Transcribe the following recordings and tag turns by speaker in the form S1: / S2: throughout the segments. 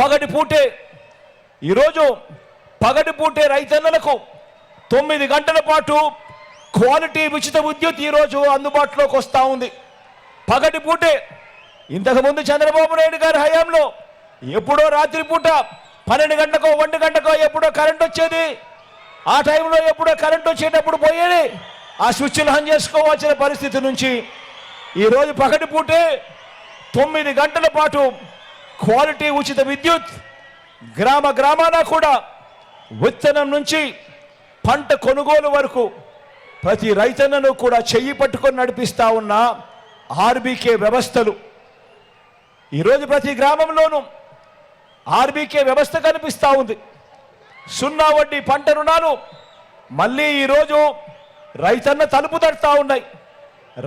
S1: పగటి పూటే ఈరోజు పగటి పూటే రైతన్నలకు తొమ్మిది గంటల పాటు క్వాలిటీ ఉచిత విద్యుత్ ఈరోజు అందుబాటులోకి వస్తూ ఉంది. పగటి పూటే ఇంతకుముందు చంద్రబాబు నాయుడు గారి హయాంలో ఎప్పుడో రాత్రిపూట పన్నెండు గంటకో ఒంటి గంటకో ఎప్పుడో కరెంట్ వచ్చేది ఆ టైంలో ఎప్పుడో కరెంట్ వచ్చేటప్పుడు పోయేది ఆ స్విచ్లు ఆన్ చేసుకోవాల్సిన పరిస్థితి నుంచి ఈరోజు పగటి పూటే తొమ్మిది గంటల పాటు క్వాలిటీ ఉచిత విద్యుత్ గ్రామ గ్రామాన కూడా విత్తనం నుంచి పంట కొనుగోలు వరకు ప్రతి రైతన్నను కూడా చెయ్యి పట్టుకొని నడిపిస్తా ఉన్న ఆర్బీకే వ్యవస్థలు. ఈరోజు ప్రతి గ్రామంలోనూ ఆర్బీకే వ్యవస్థ కనిపిస్తూ ఉంది. సున్నా వడ్డీ పంట రుణాలు మళ్ళీ ఈరోజు రైతన్న తలుపు తడుతూ ఉన్నాయి.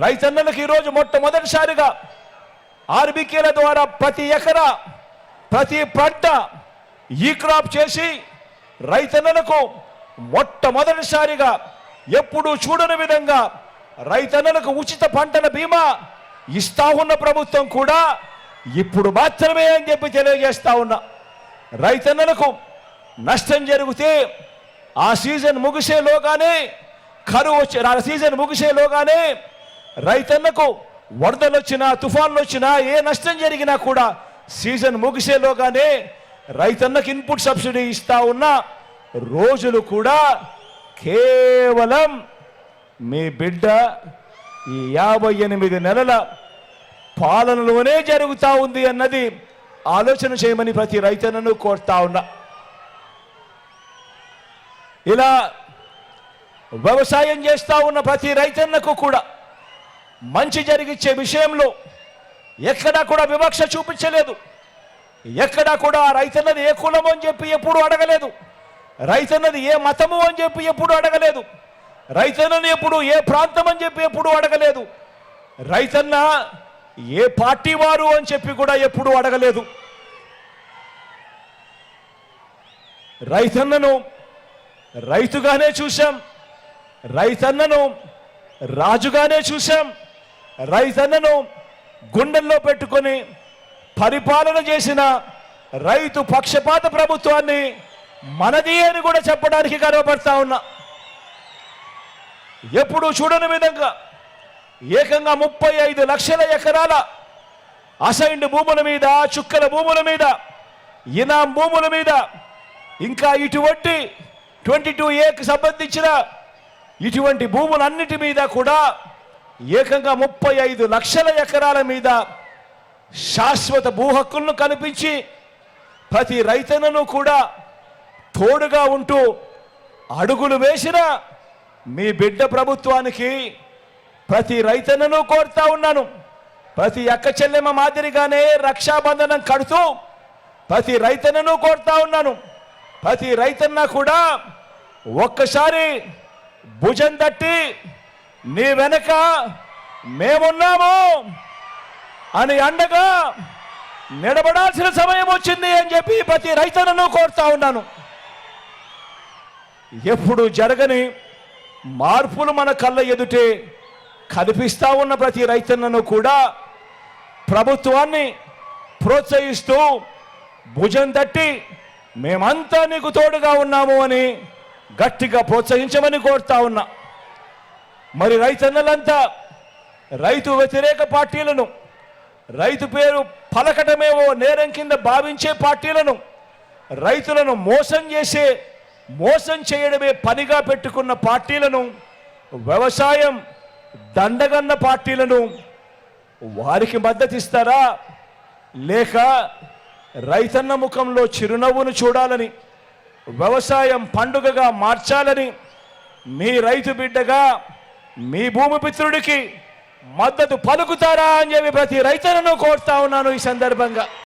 S1: రైతన్నలకు ఈరోజు మొట్టమొదటిసారిగా ఆర్బీకేల ద్వారా ప్రతి ఎకరా ప్రతి పంట ఈ క్రాప్ చేసి రైతన్నలకు మొట్టమొదటిసారిగా ఎప్పుడూ చూడని విధంగా రైతన్నలకు ఉచిత పంటల బీమా ఇస్తా ఉన్న ప్రభుత్వం కూడా ఇప్పుడు మాత్రమే అని చెప్పి తెలియజేస్తా ఉన్నా. రైతన్నలకు నష్టం జరిగితే ఆ సీజన్ ముగిసేలోగానే కరువు వచ్చి ఆ సీజన్ ముగిసేలోగానే రైతన్నకు వరదలు వచ్చినా తుఫాన్లు వచ్చినా ఏ నష్టం జరిగినా కూడా సీజన్ ముగిసేలోగానే రైతన్నకు ఇన్పుట్ సబ్సిడీ ఇస్తా ఉన్న రోజులు కూడా కేవలం మీ బిడ్డ ఈ యాభై ఎనిమిది నెలల పాలనలోనే జరుగుతూ ఉంది అన్నది ఆలోచన చేయమని ప్రతి రైతన్నను కోరుతా ఉన్నా. ఇలా వ్యవసాయం చేస్తూ ఉన్న ప్రతి రైతన్నకు కూడా మంచి జరిగించే విషయంలో ఎక్కడా కూడా వివక్ష చూపించలేదు. ఎక్కడా కూడా రైతన్నది ఏ కులము అని చెప్పి ఎప్పుడు అడగలేదు. రైతన్నది ఏ మతము అని చెప్పి ఎప్పుడు అడగలేదు. రైతన్నని ఎప్పుడు ఏ ప్రాంతం అని చెప్పి ఎప్పుడు అడగలేదు. రైతన్న ఏ పార్టీ వారు అని చెప్పి కూడా ఎప్పుడు అడగలేదు. రైతన్నను రైతుగానే చూశాం. రైతన్నను రాజుగానే చూశాం. రైతన్నను గుండెల్లో పెట్టుకొని పరిపాలన చేసిన రైతు పక్షపాత ప్రభుత్వాన్ని మనది అని కూడా చెప్పడానికి గర్వపడతా ఉన్నా. ఎప్పుడు చూడని విధంగా ఏకంగా ముప్పై ఐదు లక్షల ఎకరాల అసైన్డ్ భూముల మీద చుక్కల భూముల మీద ఇనాం భూముల మీద ఇంకా ఇటువంటి ట్వంటీ టూ ఏకి సంబంధించిన ఇటువంటి భూములన్నిటి మీద కూడా ఏకంగా ముప్పై ఐదు లక్షల ఎకరాల మీద శాశ్వత భూ హక్కులను కల్పించి ప్రతి రైతన్నను కూడా తోడుగా ఉంటూ అడుగులు వేసిన మీ బిడ్డ ప్రభుత్వానికి ప్రతి రైతన్నను కోరుతా ఉన్నాను. ప్రతి అక్క చెల్లెమ్మ మాదిరిగానే రక్షాబంధనం కడుతూ ప్రతి రైతన్నను కోరుతా ఉన్నాను. ప్రతి రైతన్న కూడా ఒక్కసారి భుజం తట్టి నీ వెనక మేమున్నాము అని అండగా నిలబడాల్సిన సమయం వచ్చింది అని చెప్పి ప్రతి రైతన్నను కోరుతా ఉన్నాను. ఎప్పుడు జరగని మార్పులు మన కళ్ళ ఎదుటే కనిపిస్తా ఉన్న ప్రతి రైతన్నను కూడా ప్రభుత్వాన్ని ప్రోత్సహిస్తూ భుజం తట్టి మేమంతా నీకు తోడుగా ఉన్నాము అని గట్టిగా ప్రోత్సహించమని కోరుతా ఉన్నా. మరి రైతన్నలంతా రైతు వ్యతిరేక పార్టీలను రైతు పేరు పలకటమేవో నేరం కింద భావించే పార్టీలను రైతులను మోసం చేసే మోసం చేయడమే పనిగా పెట్టుకున్న పార్టీలను వ్యవసాయం దండగన్న పార్టీలను వారికి మద్దతు ఇస్తారా లేక రైతన్న ముఖంలో చిరునవ్వును చూడాలని వ్యవసాయం పండుగగా మార్చాలని మీ రైతు బిడ్డగా మీ భూమి పిత్రుడికి మద్దతు పలుకుతారా అని చెప్పి ప్రతి రైతులను కోరుతా ఉన్నాను ఈ సందర్భంగా.